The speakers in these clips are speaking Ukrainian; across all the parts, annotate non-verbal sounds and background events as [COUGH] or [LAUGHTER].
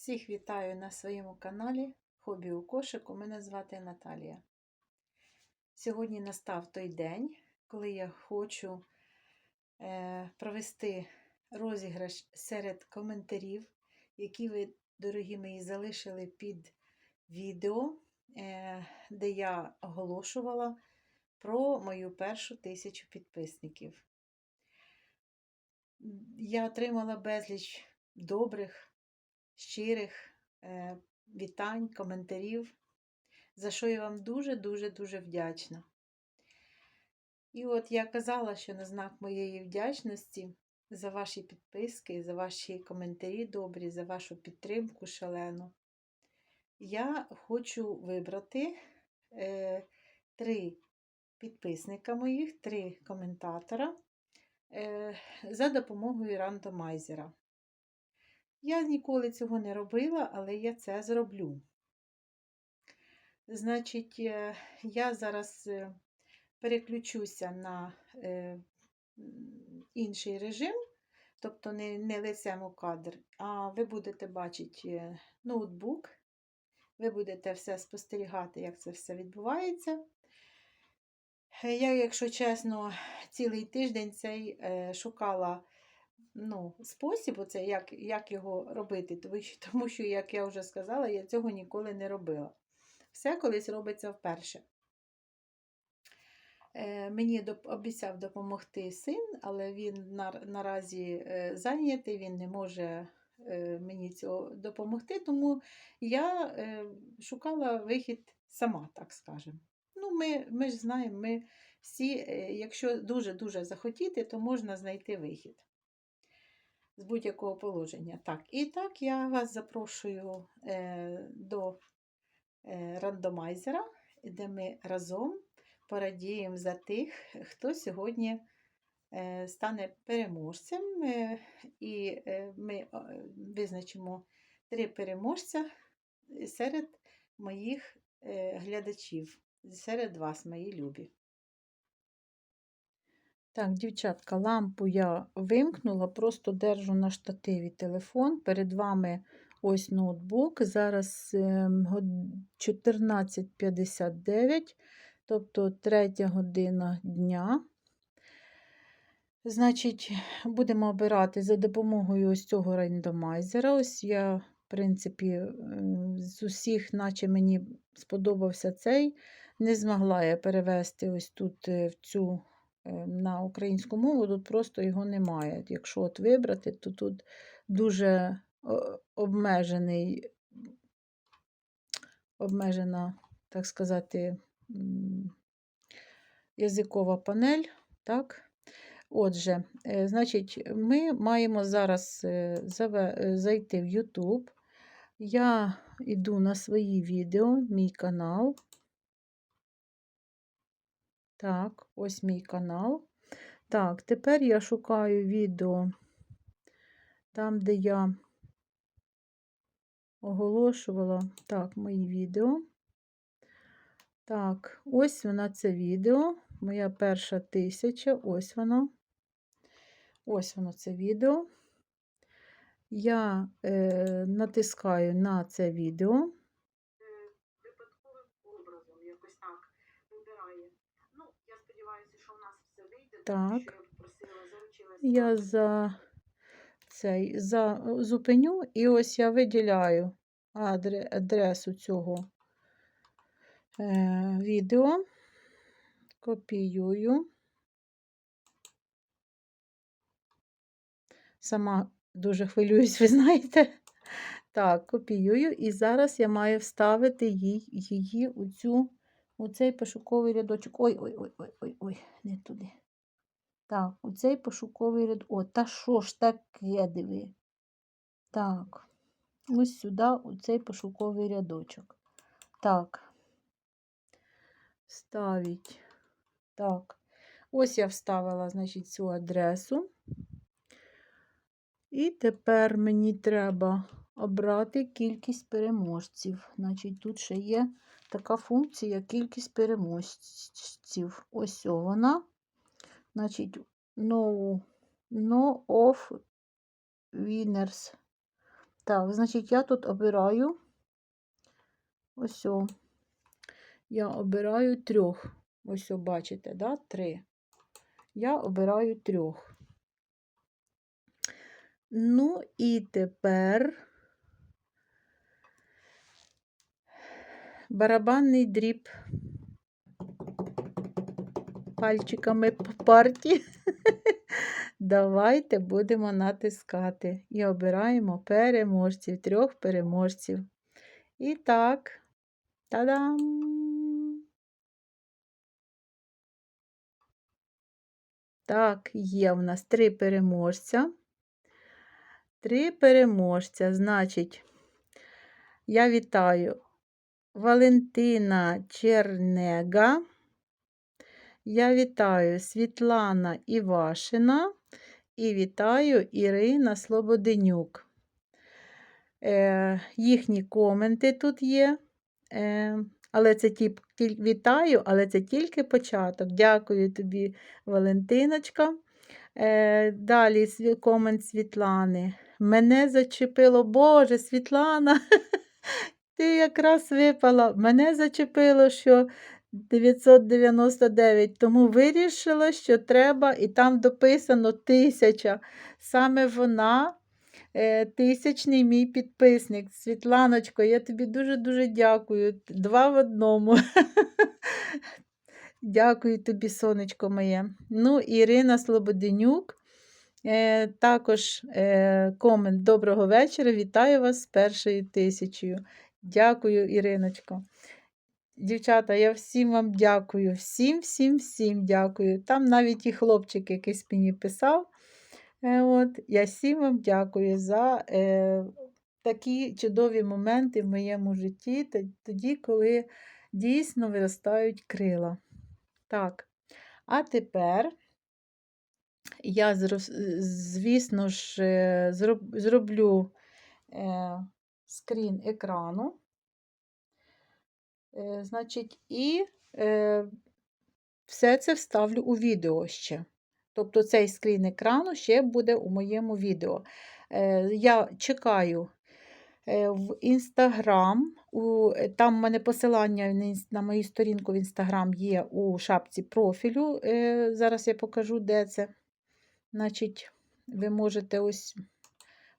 Всіх вітаю на своєму каналі Хобі у кошику. Мене звати Наталія. Сьогодні настав той день, коли я хочу е, провести розіграш серед коментарів, які ви, дорогі мої, залишили під відео, е, де я оголошувала про мою першу тисячу підписників. Я отримала безліч добрих щирих е, вітань, коментарів, за що я вам дуже-дуже-дуже вдячна. І от я казала, що на знак моєї вдячності за ваші підписки, за ваші коментарі добрі, за вашу підтримку шалену, я хочу вибрати е, три підписника моїх, три коментатора е, за допомогою рандомайзера. Я ніколи цього не робила, але я це зроблю. Значить, е, я зараз е, переключуся на е, інший режим, тобто не, не лицем у кадр, а ви будете бачити ноутбук, ви будете все спостерігати, як це все відбувається. Я, якщо чесно, цілий тиждень цей шукала ну, спосіб, оце, як як його робити, [LAUGHS] тому що, як я вже сказала, я цього ніколи не робила. Все колись робиться вперше. Е, Мені обіцяв допомогти син, але він на, наразі е, зайнятий, він не може е, мені цього допомогти, тому я шукала вихід сама, так скажемо. Ну, Ми ми ж знаємо, ми всі, якщо дуже-дуже захотіти, то можна знайти вихід з будь-якого положення. Так, І так я вас запрошую е, до е, рандомайзера, де ми разом порадіємо за тих, хто сьогодні е, стане переможцем, е, і е, ми е, визначимо три переможця серед моїх е, глядачів, серед вас, мої любі. Так, дівчатка, лампу я вимкнула, просто держу на штативі телефон. Перед вами ось ноутбук. Зараз 14.59, тобто 3 година дня. Значить, будемо обирати за допомогою ось цього рандомайзера. Ось я, в принципі, з усіх, наче мені сподобався цей. Не змогла я перевести ось тут е, в цю Ем, на українську мову, тут просто його немає. Якщо от вибрати, то тут дуже обмежений, обмежена, так сказати, язикова панель. так? Отже, е, значить, ми маємо зараз е, е, зайти в YouTube. Я йду на свої відео, мій канал. Так, ось мій канал. Так, тепер я шукаю відео там, де я оголошувала так, мої відео. Так, ось вона це відео. Моя перша тисяча, ось воно. Ось воно це відео. Я е, натискаю на це відео. Так, я за цей за зупиню, і ось я виділяю адресу цього е, відео, копіюю. Сама дуже хвилююсь, ви знаєте. Так, копіюю, і зараз я маю вставити її, її у цю, у цей пошуковий рядочок. Ой-ой-ой, ой, не туди. Так, оцей пошуковий ряд. О, та що ж таке диви? Так, ось сюди оцей пошуковий рядочок. Так, ставить. Так, ось я вставила, значить, цю адресу. І тепер мені треба обрати кількість переможців. Значить, тут ще є така функція кількість переможців. Ось вона. Значить, no, no of winners. Так, значить, я тут обираю ось. о. Я обираю трьох. Ось, о, бачите, да? три. Я обираю трьох. Ну, і тепер барабанний дріб пальчиками по парті. [LAUGHS] Давайте будемо натискати і обираємо переможців, трьох переможців. І так, та-дам! Так, є в нас три переможця. Три переможця. Значить, я вітаю Валентина Чернега. Я вітаю Світлана Івашина і вітаю Ірина Слободенюк. Е, Їхні коменти тут є. Е, але це ті, вітаю, але це тільки початок. Дякую тобі, Валентиночка. Е, Далі комент Світлани. Мене зачепило, Боже, Світлана, [LAUGHS] ти якраз випала. Мене зачепило, що 999, тому вирішила, що треба, і там дописано тисяча. Саме вона е, тисячний мій підписник. Світланочко, я тобі дуже-дуже дякую. Два в одному. [LAUGHS] Дякую тобі, сонечко моє. Ну, Ірина Слободенюк. Е, Також е, комент доброго вечора. Вітаю вас з першою тисячою. Дякую, Іриночко. Дівчата, я всім вам дякую. Всім, всім, всім дякую. Там навіть і хлопчик якийсь мені писав. Е, от, Я всім вам дякую за е, такі чудові моменти в моєму житті, тоді, коли дійсно виростають крила. Так, а тепер я, звісно ж, е, зроблю е, скрін екрану. Е, значить, і е, все це вставлю у відео ще. Тобто цей скрін екрану ще буде у моєму відео. Е, я чекаю е, в Інстаграм. Там в мене посилання на мою сторінку в Інстаграм є у шапці профілю. Е, зараз я покажу, де це. Значить, ви можете ось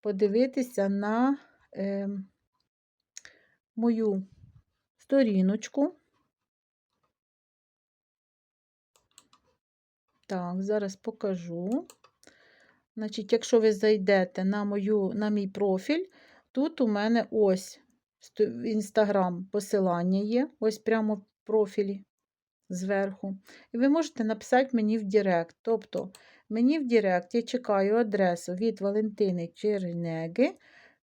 подивитися на е, мою сторіночку. Так, зараз покажу. Значить, якщо ви зайдете на мою, на мій профіль, тут у мене ось в Інстаграм посилання є, ось прямо в профілі зверху. І ви можете написати мені в Директ. Тобто, мені в Директ я чекаю адресу від Валентини Чернеги.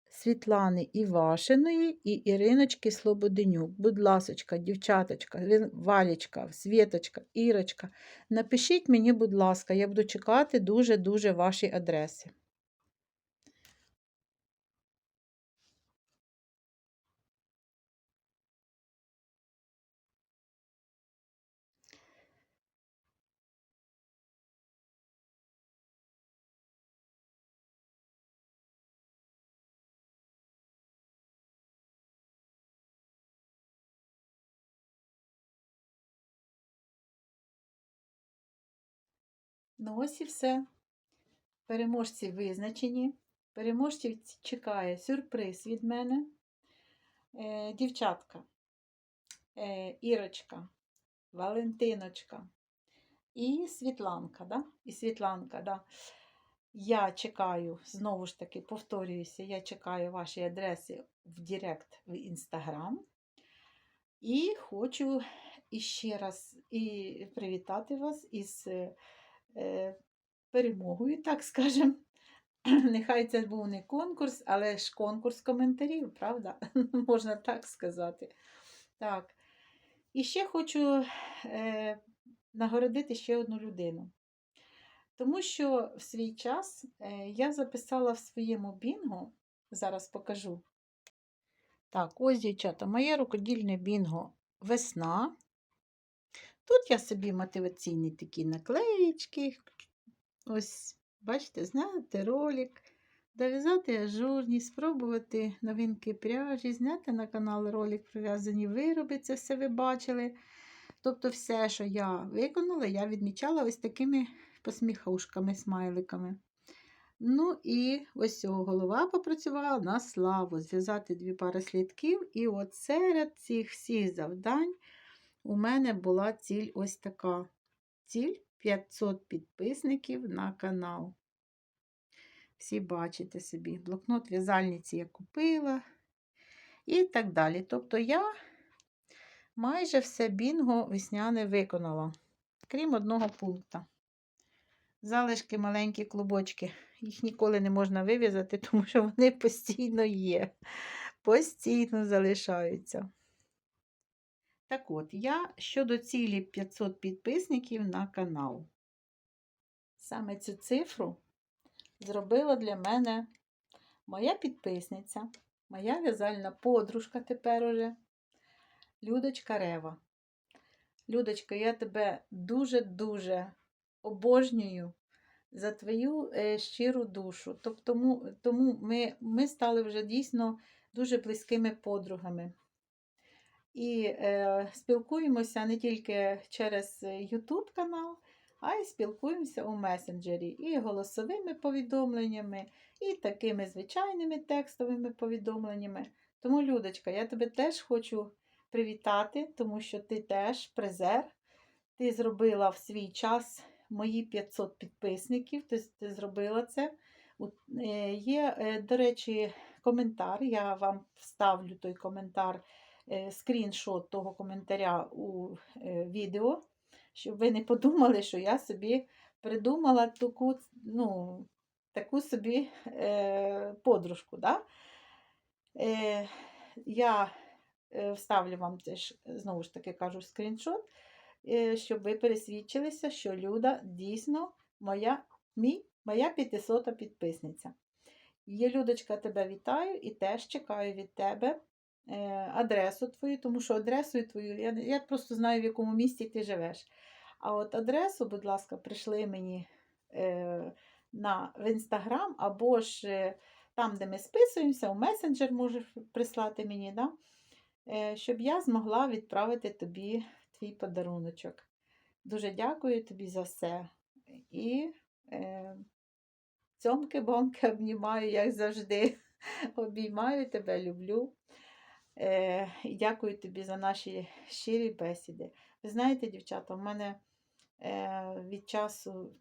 Світлани Івашиної і Іриночки Слободенюк. Будь ласочка, дівчаточка, Валічка, Світочка, Ірочка. Напишіть мені, будь ласка, я буду чекати дуже-дуже ваші адреси. Ну, ось і все. Переможці визначені. Переможців чекає сюрприз від мене. Е, Дівчатка, е, Ірочка, Валентиночка і Світланка. Да? І Світланка, да? Я чекаю, знову ж таки, повторююся, я чекаю ваші адреси в Директ в Інстаграм. І хочу іще раз і привітати вас із. Е, перемогою, так скажемо. [CLEARS THROAT] Нехай це був не конкурс, але ж конкурс коментарів, правда? [LAUGHS] Можна так сказати. Так. І ще хочу е, нагородити ще одну людину. Тому що в свій час е, я записала в своєму бінго, зараз покажу. Так, ось, дівчата, моє рукодільне бінго весна. Тут я собі мотиваційні такі наклеїчки. Ось, бачите, знаєте, ролик. дов'язати ажурні, спробувати новинки пряжі, зняти на канал ролик про в'язані вироби, це все ви бачили. Тобто, все, що я виконала, я відмічала ось такими посміхушками, смайликами. Ну і ось цього голова попрацювала на славу. Зв'язати дві пари слідків. І от серед цих всіх завдань у мене була ціль ось така. Ціль 500 підписників на канал. Всі бачите собі, блокнот в'язальниці я купила і так далі. Тобто я майже все бінго весняне виконала, крім одного пункту. Залишки маленькі клубочки. Їх ніколи не можна вив'язати, [LAUGHS] тому що вони постійно є. Постійно залишаються. Так от, я щодо цілі 500 підписників на канал. Саме цю цифру зробила для мене моя підписниця, моя в'язальна подружка тепер уже, Людочка Рева. Людочка, я тебе дуже-дуже обожнюю за твою е, щиру душу. Тобто, тому ми, ми стали вже дійсно дуже близькими подругами. І е, спілкуємося не тільки через YouTube канал, а й спілкуємося у месенджері і голосовими повідомленнями, і такими звичайними текстовими повідомленнями. Тому, Людочка, я тебе теж хочу привітати, тому що ти теж призер. Ти зробила в свій час мої 500 підписників. Ти, ти зробила це. Е, є, е, до речі, коментар. Я вам вставлю той коментар, е, скріншот того коментаря у відео, щоб ви не подумали, що я собі придумала таку, ну, таку собі подружку. Да? Я вставлю вам теж, знову ж таки кажу, скріншот. Е, щоб ви пересвідчилися, що Люда дійсно моя мій, моя 500 підписниця. Є, Людочка, тебе вітаю і теж чекаю від тебе е, адресу твою, тому що адресою твою, я я просто знаю, в якому місті ти живеш. А от адресу, будь ласка, прийшли мені е, на, в інстаграм, або ж е, там, де ми списуємося, у месенджер можеш прислати мені, да? е, щоб я змогла відправити тобі твій подаруночок. Дуже дякую тобі за все. І е, цьомки-бомки обнімаю, як завжди. [LAUGHS] Обіймаю тебе, люблю. Е, І дякую тобі за наші щирі бесіди. Ви знаєте, дівчата, в мене е, від часу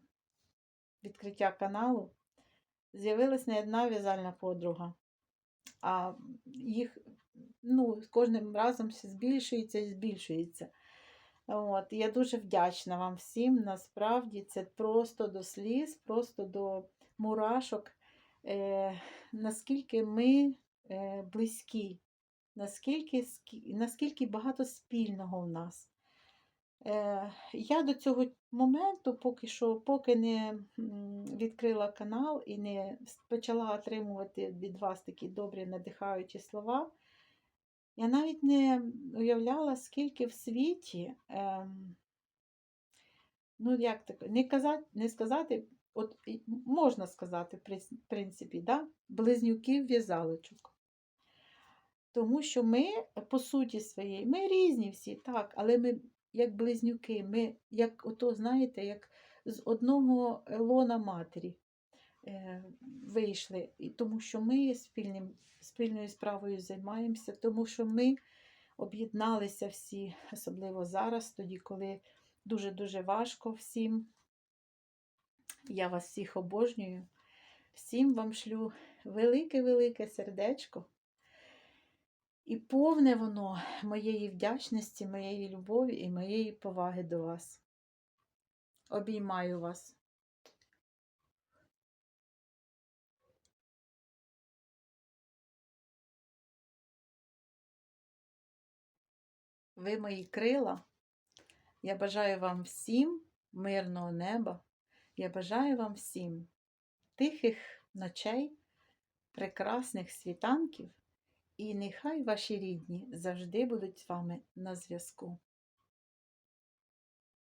відкриття каналу з'явилась не одна в'язальна подруга, а їх ну, кожним разом все збільшується і збільшується. От, Я дуже вдячна вам всім. Насправді це просто до сліз, просто до мурашок, е, наскільки ми е, близькі, наскільки наскільки багато спільного в нас. Е, Я до цього моменту, поки що, поки не відкрила канал і не почала отримувати від вас такі добрі надихаючі слова. Я навіть не уявляла, скільки в світі, ем, ну, як так, не казати, не сказати, от можна сказати, в принципі, да, близнюків в'язалочок. Тому що ми, по суті своєї, ми різні всі, так, але ми, як близнюки, ми, як ото, знаєте, як з одного лона матері. Е, вийшли, тому що ми спільним, спільною справою займаємося, тому що ми об'єдналися всі, особливо зараз, тоді, коли дуже-дуже важко всім. Я вас всіх обожнюю. Всім вам шлю велике-велике сердечко. І повне воно моєї вдячності, моєї любові і моєї поваги до вас. Обіймаю вас. ви мої крила. Я бажаю вам всім мирного неба. Я бажаю вам всім тихих ночей, прекрасних світанків, і нехай ваші рідні завжди будуть з вами на зв'язку.